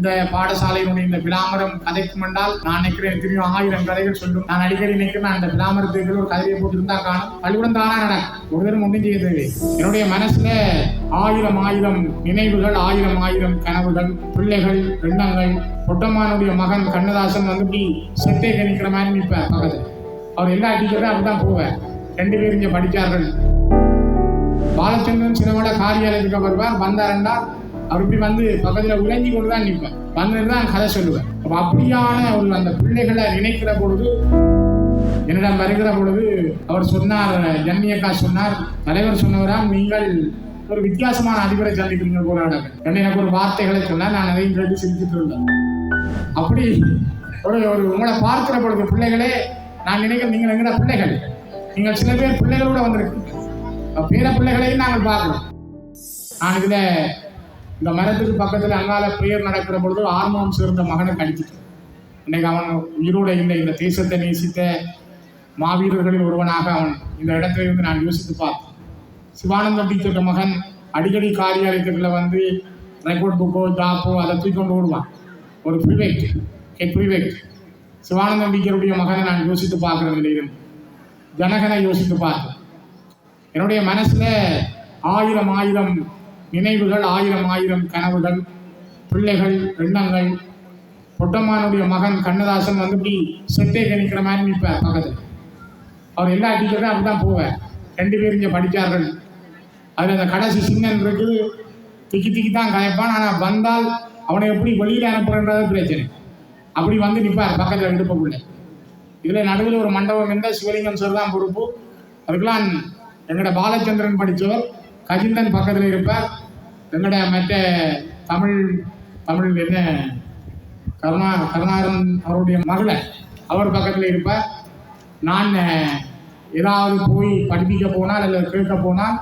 இந்த பாடசாலையினுடைய இந்த விளாமரம் கதைக்கும் என்றால் நான் நினைக்கிறேன் திரும்ப ஆயிரம் கதைகள் சொல்லும். நான் அடிக்கடி நினைக்கிறேன் நான் இந்த விளாமரத்துக்கு ஒரு கதையை போட்டிருந்தா காணும். பள்ளிக்கூடம் தானா நடக்கும் ஒரு தரம் ஒன்றும் செய்ய தேவை என்னுடைய மனசுல ஆயிரம் ஆயிரம் நினைவுகள் ஆயிரம் ஆயிரம் கனவுகள் பிள்ளைகள் எண்ணங்கள் பொட்டம்மானுடைய மகன் கண்ணதாசன் வந்து இப்படி செட்டை கணிக்கிற மாதிரி நிற்பேன் பக்கத்துல. அவர் எல்லா டீச்சரும் அப்படிதான் போவேன் ரெண்டு பேரும் இங்க படித்தார்கள் பாலச்சந்திரன் சின்னமோட காரியாலயத்துக்கு வருவார். வந்தாருன்னா அவர் இப்படி வந்து பக்கத்துல உறைஞ்சி கொண்டு தான் நிற்பேன். வந்துட்டு தான் கதை சொல்லுவேன். அப்ப அப்படியான ஒரு அந்த பிள்ளைகளை நினைக்கிற பொழுது என்னிடம் வருகிற பொழுது அவர் சொன்னார் ஜன்னியக்கா சொன்னார் தலைவர் சொன்னவராம் நீங்கள் ஒரு வித்தியாசமான அதிபரை சந்திக்கிறீங்க போராட என்ன எனக்கு ஒரு வார்த்தைகளை சொன்னால் நான் அதையும் கேட்டு சிரிச்சுட்டு இருந்தேன். அப்படி ஒரு ஒரு உங்களை பார்க்கிற பொழுது பிள்ளைகளே நான் நினைக்கிறேன் நீங்கள் எங்கட பிள்ளைகள் நீங்கள் சில பேர் பிள்ளைகளோட வந்திருக்கீங்க. பேர பிள்ளைகளையும் நாங்கள் பார்க்கிறோம் நான் இதில் இந்த மரத்துக்கு பக்கத்தில் அங்கால பிரேயர் நடக்கிற பொழுது ஆர்மம் சேர்ந்த மகனை கடிச்சிட்டேன் இன்னைக்கு அவன் உயிரோட இல்லை. இந்த தேசத்தை நேசித்த மாவீரர்களில் ஒருவனாக அவன் இந்த இடத்துல இருந்து நான் யோசித்து பார்த்தேன். சிவானந்தம் டீச்சர் மகன் அடிக்கடி காரியாலயத்துக்குள்ள வந்து ரெக்கார்ட் புக்கோ ஜாப்போ அதை தூக்கி கொண்டு ஓடுவான். ஒரு ப்ரிவேட் கெட் ப்ரிவேட் சிவானந்தம் டீச்சருடைய மகனை நான் யோசித்து பார்க்கறதுல இருந்து ஜனகனை யோசித்து பார்த்தேன். என்னுடைய மனசுல ஆயிரம் ஆயிரம் நினைவுகள் ஆயிரம் ஆயிரம் கனவுகள் பிள்ளைகள் எண்ணங்கள். பொட்டம்மானுடைய மகன் கண்ணதாசன் வந்து இப்படி செட்டை கணிக்கிற மாதிரி நிற்பேன் பக்கத்தில். அவர் எல்லா டீச்சரும் அப்படிதான் போவேன் ரெண்டு பேரும் இங்கே படித்தார்கள் அதில் அந்த கடைசி சின்னன் இருக்கு திக்கி திக்கி தான் கயப்பான். ஆனால் வந்தால் அவனை எப்படி வெளியில் அனுப்புறன்றது பிரச்சனை. அப்படி வந்து நிற்பார் பக்கத்தில் இடுப்புக்குள்ளே இதில் நடுவில் ஒரு மண்டபம் இருந்தால் சிவலிங்கம் சார் தான் பொறுப்பு. அதுக்கெல்லாம் எங்களோட பாலச்சந்திரன் படித்தவர் கஜிந்தன் பக்கத்தில் இருப்பார் எங்களோட மற்ற தமிழ் தமிழ் என்ன? கருணா கருணாகரன் அவருடைய மகளை அவர் பக்கத்தில் இருப்பார் நான் ஏதாவது போய் படிப்பிக்க போனால் அல்லது கேட்க போனால்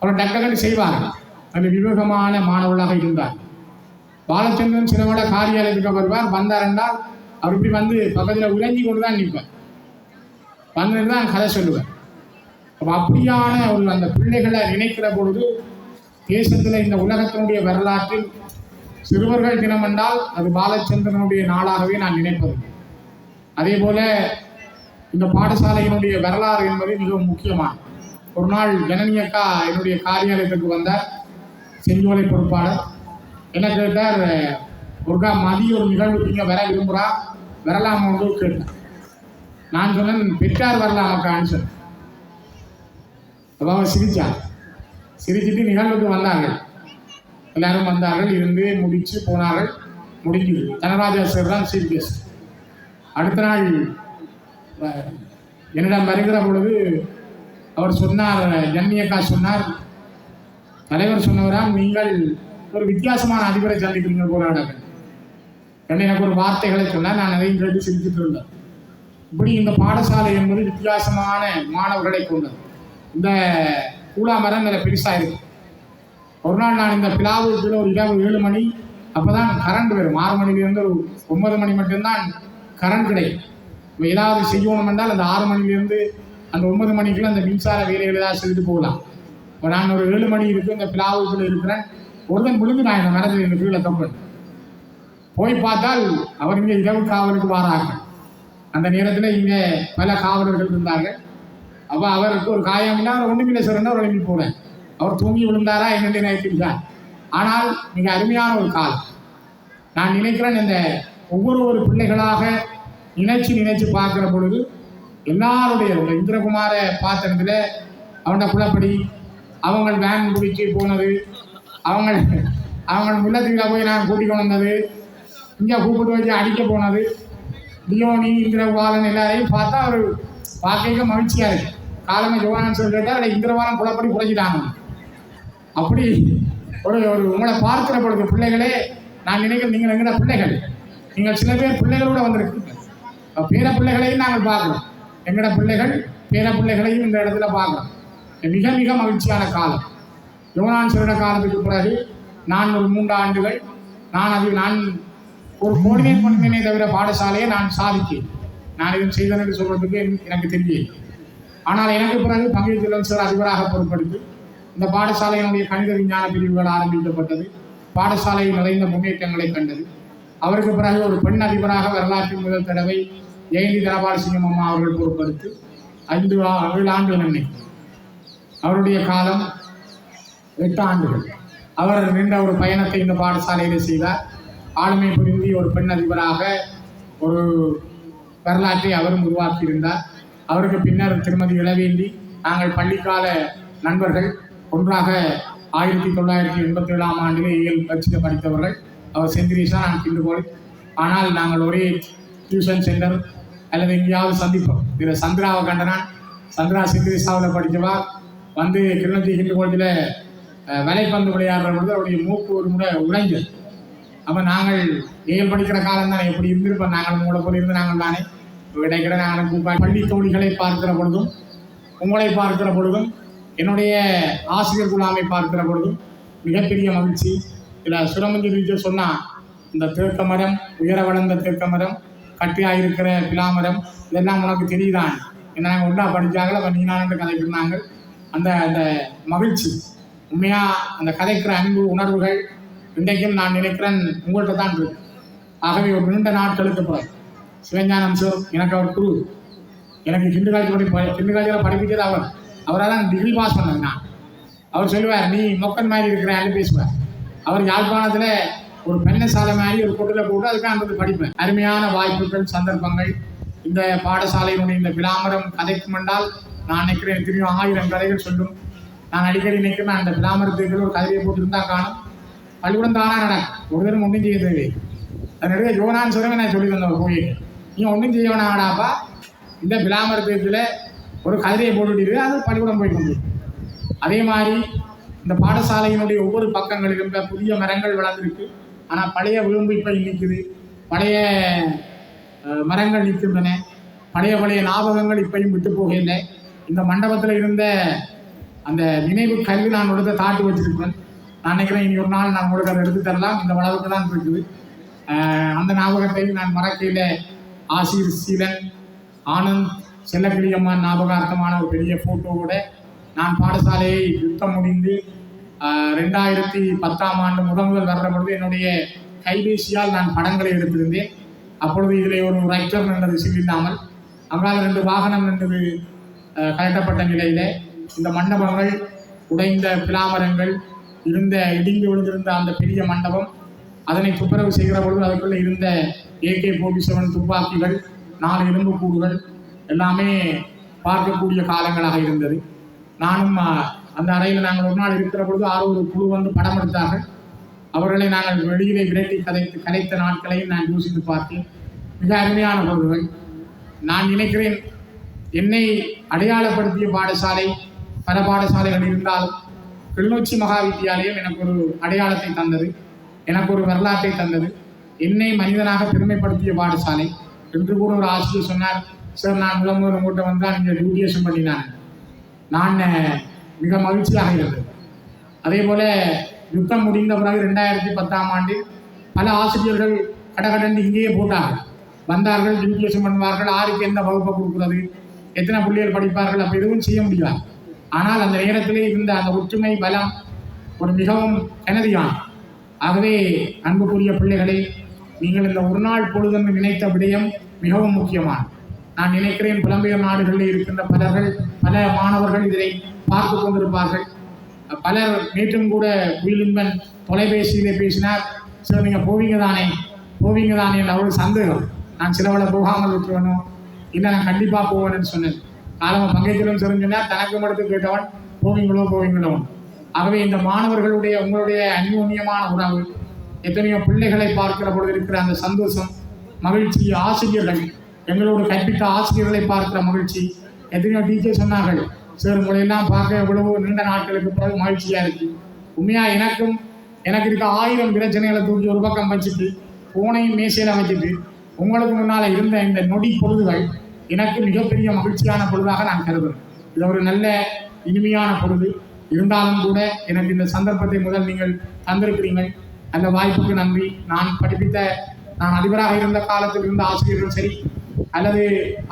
அவர் டக்கடன்னு செய்வார். அந்த விவேகமான மாணவர்களாக இருந்தார். பாலச்சந்திரன் சிலவோட காரியாலயத்துக்கு வருவார். வந்தார் என்றால் அவர் இப்படி வந்து பக்கத்தில் உறைஞ்சி கொண்டு தான் நிற்பார். வந்து தான் கதை சொல்லுவேன் அப்படியான ஒரு அந்த பிள்ளைகளை நினைக்கிற பொழுது தேசத்தில் இந்த உலகத்தினுடைய வரலாற்றில் சிறுவர்கள் தினம் என்றால் அது பாலச்சந்திரனுடைய நாளாகவே நான் நினைப்பது. அதே போல இந்த பாடசாலையினுடைய வரலாறு என்பது மிகவும் முக்கியமானது. ஒரு நாள் ஜனனி அக்கா என்னுடைய காரியாலயத்துக்கு வந்தார். செஞ்சோலை பொறுப்பாளர். என்ன கேட்டார்? ஒருக்கா மதிய ஒரு நிகழ்வு நீங்கள் வர விரும்புகிறா வரலாம்? என்று கேட்டார். நான் சொன்னேன் பெற்றார் வரலாம் அக்கான்னு சொன்னேன். அப்போ அவன் சிரித்தான் சிரிச்சிட்டு நிகழ்வுக்கு வந்தார்கள். எல்லாரும் வந்தார்கள் இருந்து முடிச்சு போனார்கள். முடிஞ்சது. தனராஜா சார் தான் சீஃப் கெஸ்ட் அடுத்த நாள் என்னிடம் வருகிற பொழுது அவர் சொன்னார் ஜன்னியக்கா சொன்னார் தலைவர் சொன்னவராம் நீங்கள் ஒரு வித்தியாசமான அதிபரை சந்திக்கிறீங்க போராடங்கள் என்ன எனக்கு ஒரு வார்த்தைகளை சொன்னால் நான் அதையும் கேட்டு சிரிச்சுட்டு இருந்தேன் இப்படி இந்த பாடசாலை என்பது வித்தியாசமான மாணவர்களை கொண்டது. இந்த கூலா மரம் இதில் பெருசாக இருக்கும் ஒரு நாள் நான் இந்த பிலாவுக்குள்ள ஒரு இரவு ஏழு மணி அப்போ தான் கரண்ட் வரும். ஆறு மணிலேருந்து ஒரு ஒன்பது மணி மட்டும்தான் கரண்ட் கிடைக்கும். இப்போ ஏதாவது செய்யணும் என்றால் அந்த ஆறு மணிலேருந்து அந்த ஒன்பது மணிக்குள்ள அந்த மின்சார வேலைகள் ஏதாவது செஞ்சுட்டு போகலாம். இப்போ நான் ஒரு ஏழு மணி இருக்கு இந்த பிலாவுக்குள்ள இருக்கிறேன். ஒருத்தன் விழுந்து நான் இந்த மரத்தில் இந்த கீழே தொங்கல் போய் பார்த்தால் அவர் இங்கே இரவு காவலுக்கு வாரார்கள். அந்த நேரத்தில் இங்கே பல காவலர்கள் இருந்தார்கள். அப்போ அவருக்கு ஒரு காயம்னா அவர் ஒன்றுமில்லை சார் அவர் எழுப்பி போனேன். அவர் தூங்கி விழுந்தாரா என்னென்ன நினைக்கிறார் ஆனால் மிக அருமையான ஒரு காலம். நான் நினைக்கிறேன் இந்த ஒவ்வொரு ஒரு பிள்ளைகளாக நினைச்சு நினைச்சு பார்க்கிற பொழுது எல்லாருடைய இந்த இந்திரகுமார பாத்திரத்தில் அவனோட குலப்படி அவங்க வேன் பிடிச்சி போனது அவங்க அவங்க முல்லத்தீவில் போய் நான் கூட்டிக் வந்தது இங்கே கூப்பிட்டு வச்சு அடிக்க போனது டியோனி இந்திரகுமாரன் எல்லாரையும் பார்த்தா அவர் பார்க்க மகிழ்ச்சியாக இருக்கு. காலமே ஜோவானன் சொல்லி கேட்டால் அதை வாரம் குலப்படி குறைஞ்சிட்டாங்க அப்படி ஒரு ஒரு உங்களை பார்க்கிற பொழுது பிள்ளைகளே நான் நினைக்கிறேன் நீங்கள் எங்கட பிள்ளைகள்? நீங்கள் சில பேர் பிள்ளைகளோட வந்திருக்கீங்க. பேர பிள்ளைகளையும் நாங்கள் பார்க்கலாம் எங்கட பிள்ளைகள் பேர பிள்ளைகளையும் இந்த இடத்துல பார்க்கலாம் மிக மிக மகிழ்ச்சியான காலம். யோனான் சிறுட காலத்துக்கு பிறகு நான் ஒரு மூன்று ஆண்டுகள் நான் அது நான் ஒரு கோஆர்டினேட் பண்ணினே தவிர பாடசாலையை நான் சாதித்தேன் நான் இதை செய்தேன் என்று சொல்கிறதுக்கு எனக்கு தெரியல ஆனால் எனக்கு பிறகு தமிழ் சார் அதிபராக பொறுப்படுத்தி இந்த பாடசாலையினுடைய கணித விஞ்ஞான பிரிவுகள் ஆரம்பிக்கப்பட்டது. பாடசாலை நிறைந்த முன்னேற்றங்களை கண்டது. அவருக்கு பிறகு ஒரு பெண் அதிபராக வரலாற்றின் முதல் தடவை ஜெயந்தி தனபால் சிங்கம் அம்மா அவர்கள் பொறுப்பெடுத்து ஐந்து ஏழு ஆண்டுகள் நினைக்கும் அவருடைய காலம் எட்டு ஆண்டுகள். அவர் நின்ற ஒரு பயணத்தை இந்த பாடசாலையில் செய்தார். ஆளுமை புரிந்தி ஒரு பெண் அதிபராக ஒரு வரலாற்றை அவரும் உருவாக்கியிருந்தார். அவருக்கு பின்னர் திருமதி இளவேந்தி நாங்கள் பள்ளிக்கால நண்பர்கள். ஒன்றாக ஆயிரத்தி தொள்ளாயிரத்தி எண்பத்தி ஏழாம் ஆண்டிலே இயல் பட்சியில் படித்தவர்கள். அவர் செந்திரிஷா நான் கிண்டுகோள் ஆனால் நாங்கள் ஒரே டியூஷன் சென்டர் அல்லது எங்கேயாவது சந்திப்போம். இதில் சந்திராவை கண்டனான். சந்திரா செந்திரிஷாவில் படித்தவா வந்து கிருணத்தி கிண்டுகோளத்தில் வலைப்பந்து விளையாடுற பொழுது அவருடைய மூக்கு ஒரு முறை உடைஞ்சது. அப்போ நாங்கள் ஏழு படிக்கிற காலம் தானே எப்படி இருந்திருப்போம். நாங்கள் உங்களை போல இருந்து நாங்கள் தானே கிடைக்கிற நாங்கள் பள்ளி தோழிகளை பார்க்கிற பொழுதும் உங்களை பார்க்கிற பொழுதும் என்னுடைய ஆசிரியர் குழாமை பார்க்கிற பொழுதும் மிகப்பெரிய மகிழ்ச்சி. இதில் சுரமஞ்சி ரீதியை சொன்னால் இந்த தேக்க மரம் உயர வளர்ந்த தேக்க மரம் கட்டியாக இருக்கிற பிலாமரம் இதெல்லாம் உனக்கு தெரியுதான். என்ன நாங்கள் ஒன்றா படித்தாங்களோ அப்போ நீனாண்டு கதைக்கிறாங்க அந்த அந்த மகிழ்ச்சி உண்மையாக அந்த கதைக்கிற அன்பு உணர்வுகள் இன்றைக்கும் நான் நினைக்கிறேன் உங்கள்கிட்ட தான் இருக்கு. ஆகவே ஒரு நீண்ட நாட்களுக்கு பிறகு சிவஞானம் சார் எனக்கு அவர் குரு. எனக்கு கிண்டு காலேஜ் படி ஹிந்து காலேஜில் படிப்பிச்சது அவர். அவரால் தான் டிகிரி பாஸ் பண்ணது நான். அவர் சொல்லுவார் நீ மொக்கன் மாதிரி இருக்கிற பேசுவார். அவர் யாழ்ப்பாணத்தில் ஒரு பெண்ணசாலை மாதிரி ஒரு கொட்டில் போட்டு அதுக்காக அந்த படிப்பேன். அருமையான வாய்ப்புகள் சந்தர்ப்பங்கள். இந்த பாடசாலையினுடைய இந்த விளாமரம் கதைக்கும் என்றால் நான் நினைக்கிறேன் திரும்பியும் ஆயிரம் கதைகள் சொல்லும். நான் அடிக்கடி நினைக்கிறேன் அந்த விளாமரத்துக்கு ஒரு கதையை போட்டிருந்தா காணும். பள்ளிக்கூடம் தானா நடக்கும். ஒரு தரம் ஒன்றும் செய்ய தேவை அதனுடைய யோனான்னு சொல்லுங்க நான் சொல்லி தந்தேன் போய் நீ ஒன்றும் செய்ய வேணாடாப்பா இந்த விளாமரத்துக்குள்ள ஒரு கதிரையை போட்டுட்டு அது பள்ளிக்கூடம் போய் கொண்டு அதே மாதிரி இந்த பாடசாலையினுடைய ஒவ்வொரு பக்கங்களிலும் புதிய மரங்கள் வளர்ந்துருக்கு. ஆனால் பழைய விளிம்பு இப்போ நிற்குது பழைய மரங்கள் நிற்கின்றன. பழைய பழைய ஞாபகங்கள் இப்பையும் விட்டு போகவில்லை. இந்த மண்டபத்தில் இருந்த அந்த நினைவு கல்வி நான் கொடுத்த தாட்டு வச்சிருக்கிறேன். நான் நினைக்கிறேன் இனி ஒரு நாள் நான் உங்களுக்கு அதை எடுத்து தரலாம். இந்த அளவுக்கு தான் இருக்குது அந்த ஞாபகத்தை நான் மறக்கையில் ஆசிர் சீலன் ஆனந்த் செல்லக்கிளியம்மான் ஞாபகார்த்தமான ஒரு பெரிய ஃபோட்டோவோட நான் பாடசாலையை யுத்தம் முடிந்து ரெண்டாயிரத்தி பத்தாம் ஆண்டு முதல் முதல் வர்ற பொழுது என்னுடைய கைபேசியால் நான் படங்களை எடுத்திருந்தேன். அப்பொழுது இதில் ஒரு ரைட்டர் நின்றது சில்லில்லாமல் அங்கால ரெண்டு வாகனம் நின்றது ஆஹ், கழட்டப்பட்ட இந்த மண்டபங்கள் உடைந்த பிலாமரங்கள் இருந்த இடிந்து விழுந்திருந்த அந்த பெரிய மண்டபம் அதனை துப்புரவு செய்கிற பொழுது அதுக்குள்ளே இருந்த ஏகே ஃபோர்ட்டி செவன் துப்பாக்கிகள் நாலு எலும்புக்கூடுகள் எல்லாமே பார்க்கக்கூடிய காலங்களாக இருந்தது. நானும் அந்த அறையில் நாங்கள் ஒரு நாள் இருக்கிற பொழுது ஆறு ஒரு குழு வந்து படம் எடுத்தார்கள். அவர்களை நாங்கள் வெளியிலே விரட்டி கதைத்து கதைத்த நாட்களையும் நான் யோசித்து பார்த்தேன். மிக அருமையான பொருள்கள். நான் நினைக்கிறேன் என்னை அடையாளப்படுத்திய பாடசாலை பல பாடசாலைகள் இருந்தால் கிளிநொச்சி மகா வித்தியாலயம் எனக்கு ஒரு அடையாளத்தை தந்தது. எனக்கு ஒரு வரலாற்றை தந்தது. என்னை மனிதனாக பெருமைப்படுத்திய பாடசாலை என்று கூட ஒரு ஆசிரியர் சொன்னார் சார் நான் முதல் முதல் உங்கள்கிட்ட வந்தால் நீங்கள் டியூட்டியேஷன் பண்ணினாங்க. நான் மிக மகிழ்ச்சியாக இருந்தது. அதே போல யுத்தம் முடிந்த பிறகு ரெண்டாயிரத்தி பத்தாம் ஆண்டு பல ஆசிரியர்கள் கடகடந்து இங்கேயே போட்டார்கள். வந்தார்கள் டியூட்டியேஷன் பண்ணுவார்கள் ஆருக்கு எந்த வகுப்பை கொடுக்குறது எத்தனை பிள்ளைகள் படிப்பார்கள் அப்போ எதுவும் செய்ய முடியாது. ஆனால் அந்த நேரத்திலே இருந்த அந்த ஒற்றுமை பலம் ஒரு மிகவும் எனதியான ஆகவே அன்புக்குரிய பிள்ளைகளை நீங்கள் இந்த ஒரு நாள் பொழுதென்று நினைத்த விடயம் மிகவும் முக்கியமானது. நான் நினைக்கிறேன் புலம்பெயர் நாடுகளில் இருக்கின்ற பலர்கள் பல மாணவர்கள் இதனை பார்த்து கொண்டிருப்பார்கள். பலர் நேற்றும் கூட குயிலின்பன் தொலைபேசியிலே பேசினார் சார் நீங்கள் போவீங்க தானே? போவீங்க தானே? என்ற சந்தேகம். நான் சிலவளை போகாமல் விட்டுருவனும் இல்லை நான் கண்டிப்பாக போவேன்னு சொன்னேன். காலமாக பங்கேற்கிறோம் சொன்னார். தனக்கு மட்டும் கேட்டவன் போவீங்களோ போவீங்களோ ஆகவே இந்த மாணவர்களுடைய உங்களுடைய அந்யோன்யமான உறவு எத்தனையோ பிள்ளைகளை பார்க்கிற பொழுது இருக்கிற அந்த சந்தோஷம் மகிழ்ச்சி ஆசிரியர்கள் எங்களோடு கற்பித்த ஆசிரியர்களை பார்க்கிற மகிழ்ச்சி. எத்தனையோ டீச்சர் சொன்னார்கள் சார் உங்களையெல்லாம் பார்க்க எவ்வளவு நீண்ட நாட்களுக்கு பிறகு மகிழ்ச்சியாக இருக்கு. உண்மையாக எனக்கும் எனக்கு இருக்க ஆயிரம் பிரச்சனைகளை தூக்கி ஒரு பக்கம் வச்சுட்டு பூனையும் மேசையில் அமைச்சிட்டு உங்களுக்கு முன்னால் இருந்த இந்த நொடி பொழுதுகள் எனக்கு மிகப்பெரிய மகிழ்ச்சியான பொழுதாக நான் கருதுகிறேன் இது ஒரு நல்ல இனிமையான பொழுது. இருந்தாலும் கூட எனக்கு இந்த சந்தர்ப்பத்தை முதல் நீங்கள் தந்திருக்கிறீங்கள் அந்த வாய்ப்புக்கு நன்றி. நான் படிப்பித்த நான் அதிபராக இருந்த காலத்தில் இருந்த ஆசிரியர்கள் சரி அல்லது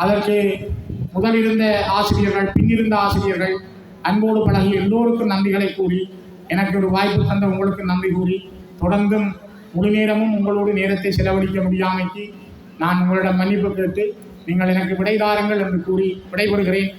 அதற்கு முதல் இருந்த ஆசிரியர்கள் பின்னிருந்த ஆசிரியர்கள் அன்போடு பழகி எல்லோருக்கும் நன்றிகளை கூறி எனக்கு ஒரு வாய்ப்பு தந்த உங்களுக்கு நன்றி கூறி தொடர்ந்தும் முழு நேரமும் உங்களோடு நேரத்தை செலவழிக்க முடியாமைக்கு நான் உங்களிடம் மன்னிப்பு கேட்டு நீங்கள் எனக்கு விடை தாருங்கள் என்று கூறி விடைபெறுகிறேன்.